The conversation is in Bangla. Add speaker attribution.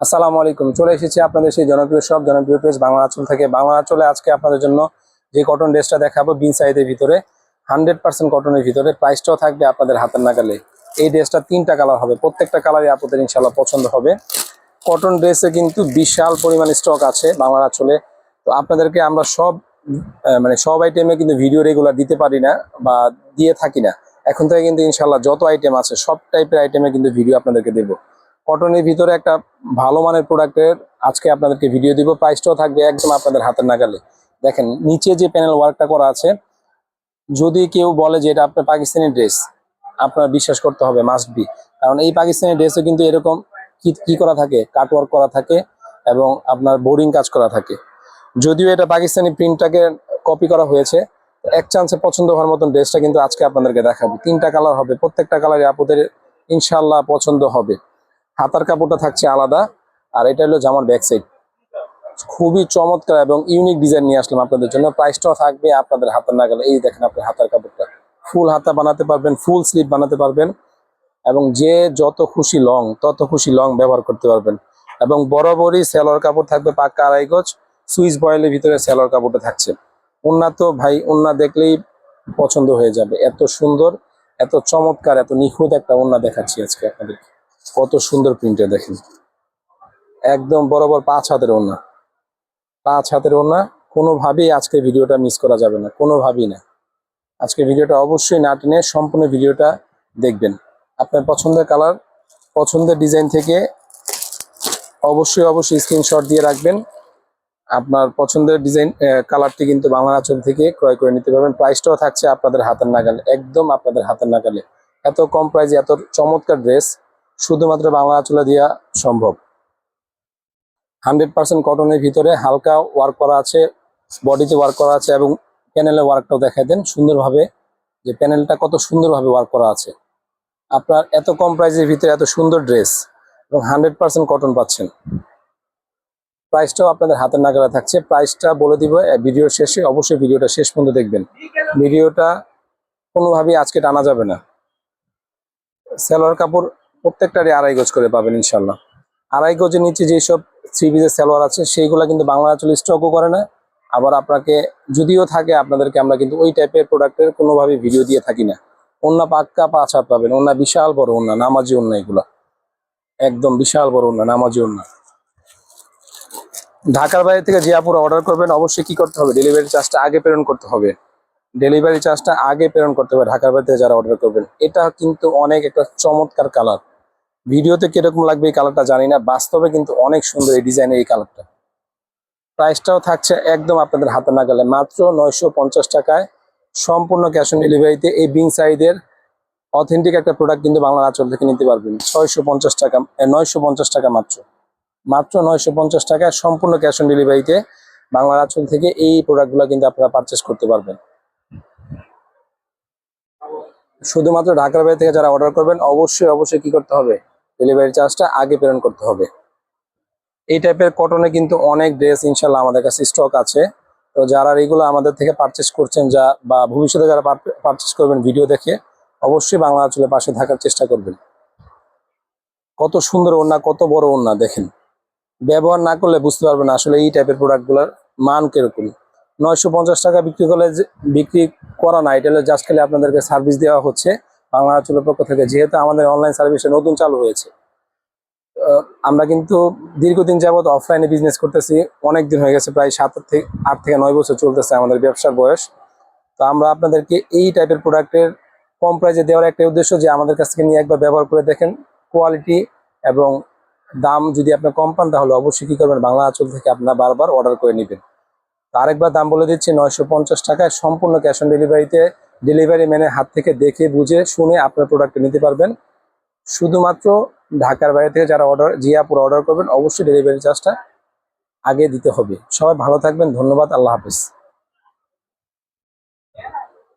Speaker 1: আসসালামু আলাইকুম। চলে এসেছি আপনাদের সেই জনপ্রিয় সব জনপ্রিয় পেজ বাংলা আঁচল থেকে। বাংলা আঁচলে আজকে আপনাদের জন্য যে কটন ড্রেসটা দেখাবো বিন সাইজের ভিতরে হান্ড্রেড পার্সেন্ট কটনের ভিতরে প্রাইসটাও থাকবে আপনাদের হাতের নাগালে। এই ড্রেসটা তিনটা কালার হবে, প্রত্যেকটা কালারই আপনাদের ইনশাল্লাহ পছন্দ হবে। কটন ড্রেসে কিন্তু বিশাল পরিমাণ স্টক আছে বাংলা আঁচলে তো আপনাদেরকে আমরা সব মানে সব আইটেমে কিন্তু ভিডিও রেগুলার দিতে পারি না বা দিয়ে থাকি না। এখন থেকে কিন্তু ইনশাল্লাহ যত আইটেম আছে, সব টাইপের আইটেমে কিন্তু ভিডিও আপনাদেরকে দেবো। কটনের ভিতরে একটা ভালো মানের প্রোডাক্টের আজকে আপনাদেরকে ভিডিও দিব। প্রাইসটাও থাকবে একদম আপনাদের হাতের নাগালে। দেখেন, নিচে যে প্যানেল ওয়ার্কটা করা আছে, যদি কেউ বলে যে এটা আপনার পাকিস্তানি ড্রেস আপনার বিশ্বাস করতে হবে মাস্ট বি কারণ এই পাকিস্তানি ড্রেসে কিন্তু এরকম কি কি করা থাকে? কাটওয়ার্ক করা থাকে এবং আপনার বোর্ডিং কাজ করা থাকে। যদিও এটা পাকিস্তানি প্রিন্টটাকে কপি করা হয়েছে, এক চান্সে পছন্দ হওয়ার মতন ড্রেসটা কিন্তু আজকে আপনাদেরকে দেখাবো। তিনটা কালার হবে, প্রত্যেকটা কালারে আপনাদের ইনশাল্লাহ পছন্দ হবে। হাতার কাপড়টা থাকছে আলাদা, আর এটা হলো জামার ব্যাক সাইড খুবই চমৎকার এবং ইউনিক ডিজাইন নিয়ে আসলাম আপনাদের জন্য। প্রাইসটাও থাকবে আপনাদের হাতের নাগালে। এই দেখেন আপনার হাতার কাপড়টা। ফুল হাতা বানাতে পারবেন ফুল স্লিভ বানাতে পারবেন এবং যে যত খুশি লং তত খুশি লং ব্যবহার করতে পারবেন। এবং বরাবরই সেলর কাপড় থাকবে পাক্কা আড়াই গজ সুইচ বয়েলের ভিতরে সেলর কাপড়টা থাকছে। ওন্না তো ভাই ওন্না দেখলেই পছন্দ হয়ে যাবে। এত সুন্দর, এত চমৎকার, এত নিখুঁত একটা ওন্না দেখাচ্ছি আজকে আপনাদের কত সুন্দর প্রিন্টে দেখেন। একদম বরাবর পাঁচ হাতের ওন্না পাঁচ হাতের ওন্না কোনোভাবেই আজকে ভিডিওটা মিস করা যাবে না, কোনোভাবেই না। আজকে ভিডিওটা অবশ্যই না টেনে সম্পূর্ণ ভিডিওটা দেখবেন। আপনার পছন্দের কালার পছন্দের ডিজাইন থেকে অবশ্যই অবশ্যই স্ক্রিনশট দিয়ে রাখবেন। আপনার পছন্দের ডিজাইন কালারটি কিন্তু বাংলা আঁচল থেকে ক্রয় করে নিতে পারবেন। প্রাইসটাও থাকছে আপনাদের হাতের নাগালে, একদম আপনাদের হাতের নাগালে। এত কম প্রাইসে এত চমৎকার ড্রেস শুধুমাত্র বাংলা আঁচলে দেওয়া সম্ভব। হান্ড্রেড পার্সেন্ট কটনের ভিতরে হালকা ওয়ার্ক করা আছে বডিতে ওয়ার্ক করা আছে এবং প্যানেলে ওয়ার্কটাও দেখাই দেন সুন্দরভাবে যে প্যানেলটা কত সুন্দরভাবে ওয়ার্ক করা আছে। আপনার এত কম প্রাইসের ভিতরে এত সুন্দর ড্রেস এবং হান্ড্রেড পার্সেন্ট কটন পাচ্ছেন। প্রাইসটাও আপনাদের হাতের নাগালে থাকছে। প্রাইসটা বলে দিব ভিডিওর শেষে অবশ্যই ভিডিওটা শেষ পর্যন্ত দেখবেন। ভিডিওটা কোনোভাবেই আজকে টানা যাবে না। সেলোয়ার কাপড় প্রত্যেকটারই আড়াই গজ করে পাবেন ইনশাল্লাহ আড়াই গজের নিচে যেসব থ্রি পিসের সেলোয়ার আছে, সেইগুলো কিন্তু বাংলা আঁচল স্টকও করে না। আবার আপনাকে যদিও থাকে, আপনাদেরকে আমরা কিন্তু ওই টাইপের প্রোডাক্টের কোনোভাবে ভিডিও দিয়ে থাকি না। অন্য পাক্কা পাঁচ হাত পাবেন ওন্না বিশাল বড় ওন্না নামাজি ওন্না এগুলা। একদম বিশাল বড় ওন্না নামাজি ওন্না ঢাকার বাইরে থেকে যে আপুরা অর্ডার করবেন, অবশ্যই কি করতে হবে? ডেলিভারি চার্জটা আগে প্রেরণ করতে হবে। ডেলিভারি চার্জটা আগে প্রেরণ করতে হবে ঢাকার বাইরে থেকে যারা অর্ডার করবেন। এটা কিন্তু অনেক একটা চমৎকার কালার ভিডিওতে কীরকম লাগবে এই কালারটা জানি না, বাস্তবে কিন্তু অনেক সুন্দর এই ডিজাইনের এই কালারটা প্রাইসটাও থাকছে একদম আপনাদের হাতে না গেলে মাত্র নয়শো পঞ্চাশ টাকায়। সম্পূর্ণ ক্যাশ অন ডেলিভারিতে এই বিং সাইডের অথেন্টিক একটা প্রোডাক্ট কিন্তু বাংলার আঁচল থেকে নিতে পারবেন। ছয়শো পঞ্চাশ টাকা নয়শো পঞ্চাশ টাকা মাত্র। মাত্র নয়শো পঞ্চাশ টাকায় সম্পূর্ণ ক্যাশ অন ডেলিভারিতে বাংলার আঁচল থেকে এই প্রোডাক্টগুলো কিন্তু আপনারা পারচেস করতে পারবেন। শুধুমাত্র ঢাকার বাইরে থেকে যারা অর্ডার করবেন, অবশ্যই অবশ্যই কি করতে হবে? ডেলিভারি চার্জটা আগে প্রেরণ করতে হবে। এই টাইপের কটনে কিন্তু অনেক ড্রেস ইনশাল্লাহ আমাদের কাছে স্টক আছে। তো যারা এগুলো আমাদের থেকে পারচেস করছেন, যা বা ভবিষ্যতে যারা পারচেস করবেন ভিডিও দেখে, অবশ্যই বাংলা আঁচলে পাশে থাকার চেষ্টা করবেন। কত সুন্দর ওড়না, কত বড় ওড়না, দেখেন। ব্যবহার না করলে বুঝতে পারবেন আসলে এই টাইপের প্রোডাক্টগুলোর মান কীরকম। নয়শো পঞ্চাশ টাকা বিক্রি করলে বিক্রি করা না, এটা জাস্ট খালি আপনাদেরকে সার্ভিস দেওয়া হচ্ছে। বাংলা আঁচলের পক্ষ থেকে, যেহেতু আমাদের অনলাইন সার্ভিসটা নতুন চালু হয়েছে আমরা কিন্তু দীর্ঘদিন যাবৎ অফলাইনে বিজনেস করতেছি। অনেক দিন হয়ে গেছে, প্রায় সাত থেকে আট থেকে নয় বছর চলতেছে আমাদের ব্যবসার বয়স। তো আমরা আপনাদেরকে এই টাইপের প্রোডাক্টের কম প্রাইসে দেওয়ার একটা উদ্দেশ্য যে আমাদের কাছ থেকে নিয়ে একবার ব্যবহার করে দেখেন কোয়ালিটি এবং দাম যদি আপনি কম পান, তাহলে অবশ্যই কী করবেন? বাংলা আঁচল থেকে আপনার বারবার অর্ডার করে নেবেন। তো আরেকবার দাম বলে দিচ্ছি, নয়শো পঞ্চাশ টাকায় সম্পূর্ণ ক্যাশ অন ডেলিভারিতে ডেলিভারি ম্যানের হাত থেকে দেখে, বুঝে, শুনে আপনার প্রোডাক্টটা নিতে পারবেন। শুধুমাত্র ঢাকার বাইরে থেকে যারা অর্ডার জিয়াপুর অর্ডার করবেন, অবশ্যই ডেলিভারি চার্জটা আগে দিতে হবে। সবাই ভালো থাকবেন, ধন্যবাদ, আল্লাহ হাফিজ।